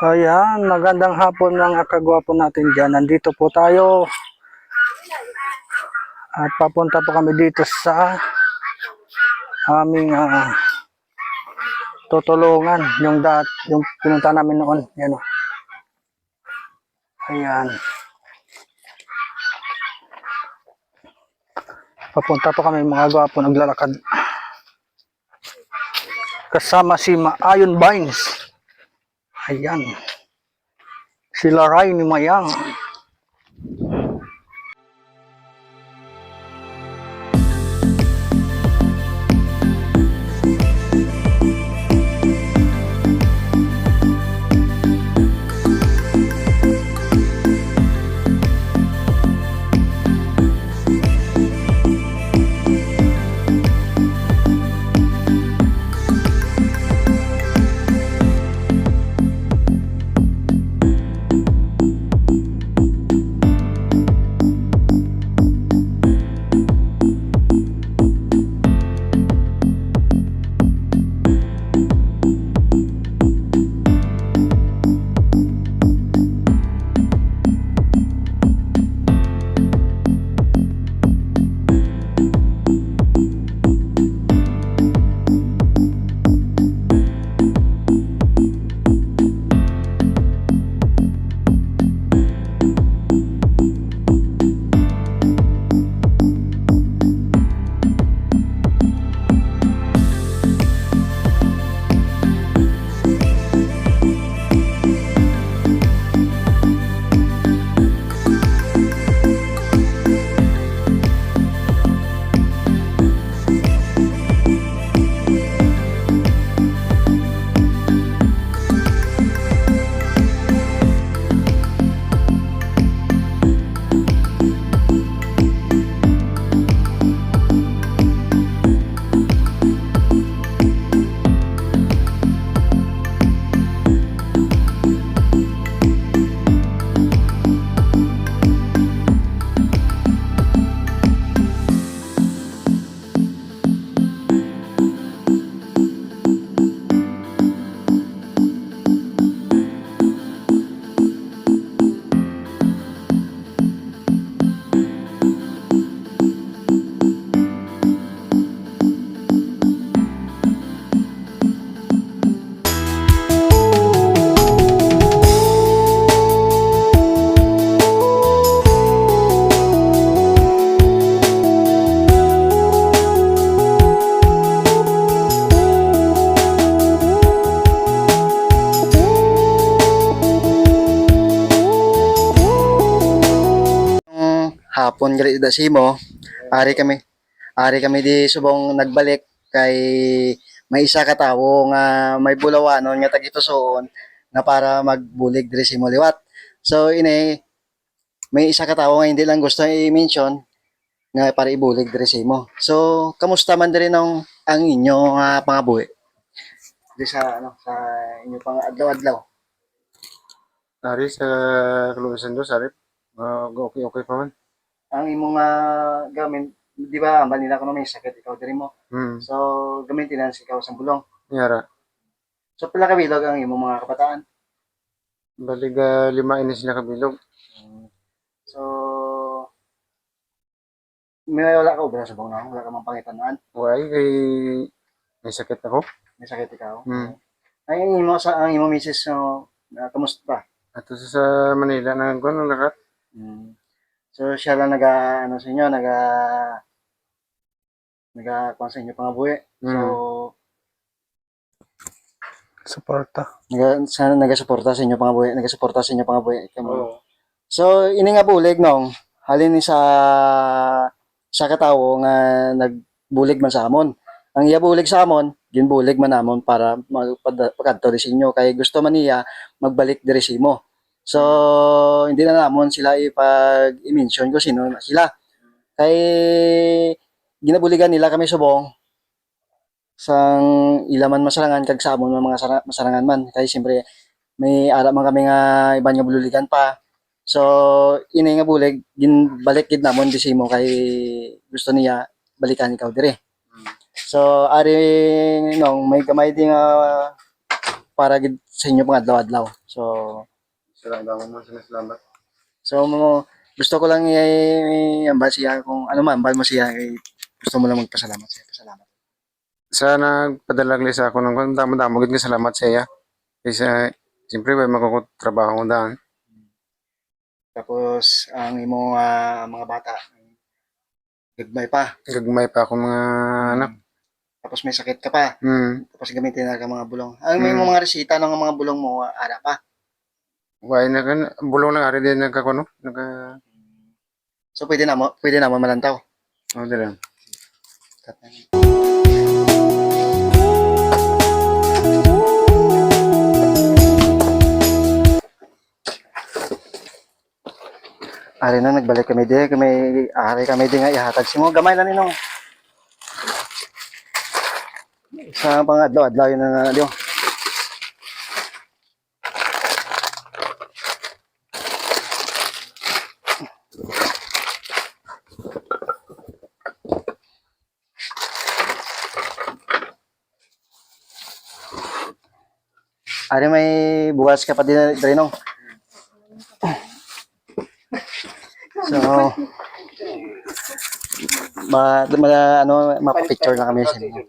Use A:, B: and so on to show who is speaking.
A: Ayan, magandang hapon mga kagwapo natin dyan. Nandito po tayo. At papunta po kami dito sa aming ah, tutulungan. Yung, dat, yung pinunta namin noon. Yan o. Ayan. Papunta po kami mga gwapo naglalakad. Kasama si Maayon Vines. Ayan. Sila Ray ni Mayang.
B: Hapon gali da simo, ari kami ari kami di subong nagbalik kay may isa ka tawo nga may bulawanon nga tagitusoon nga para magbulig diri simo liwat. So ini may isa ka tawo nga hindi lang gusto i-mention nga para ibulig diri simo. So kamusta man diri nung ang inyo nga pangabuhi? Di sa ano sa inyo pang adlaw-adlaw.
C: Ari sa kaluwasan do, Sarip. Uh, okay, okay pa man.
B: Ang imong uh, gamin, di ba, Manila ko may sakit ikaw diri mo.
C: Hmm.
B: So, gamitin na ikaw sa bulong.
C: Yara.
B: So, pila ka bilog ang imong mga kabataan.
C: Balig uh, lima ini sila kabilog.
B: So, may wala ka ubra sa bang na, wala ka mang pangitanaan,
C: Way kay may sakit ako.
B: may sakit ikaw.
C: Hmm.
B: Ay, ang imo sa ang imo misis so, na kamusta?
C: Ato sa, Manila na kuno lakat.
B: Mm. So, siya lang naga ano sa inyo, naga naga kuan sa inyo pangabuhi. So,
C: Hmm.
A: Suporta.
B: naga sana naga-suporta sa inyo pangabuhi, naga-suporta sa inyo pangabuhi. Kamo.
C: Oo.
B: So, ini nga bulig nong halin ni sa sa katawo nga nagbulig man sa amon. Ang iya bulig sa amon, ginbulig man namon para magpadto sa inyo kay gusto man niya magbalik diri simo. So, hindi na namon sila ipag i-mention ko sino na sila. Kay ginabuligan nila kami subong sang ilaman masarangan kag sa amon nga mga sara- masarangan man kay siyempre may ara man kami nga iban nga bululigan pa So, ini nga bulig, ginbalik gid namon di simo kay gusto niya balikan ikaw dire. So, ari nong may gamay di nga para gid sa inyo mga adlaw-adlaw. So
C: Salamat mo sa salamat.
B: so mo gusto ko lang i-ambal siya kung ano man ambal mo siya eh, gusto mo lang magpasalamat siya. Pasalamat.
C: Sa nagpadala gali sa ako ng kung damo-damo gid nga salamat sa iya. Kasi siyempre may makukutrabaho ko daan.
B: Tapos ang imo ah, mga bata gagmay pa.
C: Gagmay pa ako mga anak.
B: Tapos may sakit ka pa.
C: Hmm.
B: Tapos gamitin na ka mga bulong. Ang may
C: Mm.
B: mga resita ng mga bulong mo ah, ara pa.
C: Why na kan bulong lang ari din nagkakuno. Nagka
B: So pwede na mo, pwede na mo malantaw.
C: oh dili.
B: Ari na nagbalik kami di, kami ari kami di nga ihatag si mo gamay lang ninong. Sa pang adlaw adlaw yun na na Ari may bukas ka pa din Drenong. So, ma, ma ano, mapapicture lang kami sa inyo.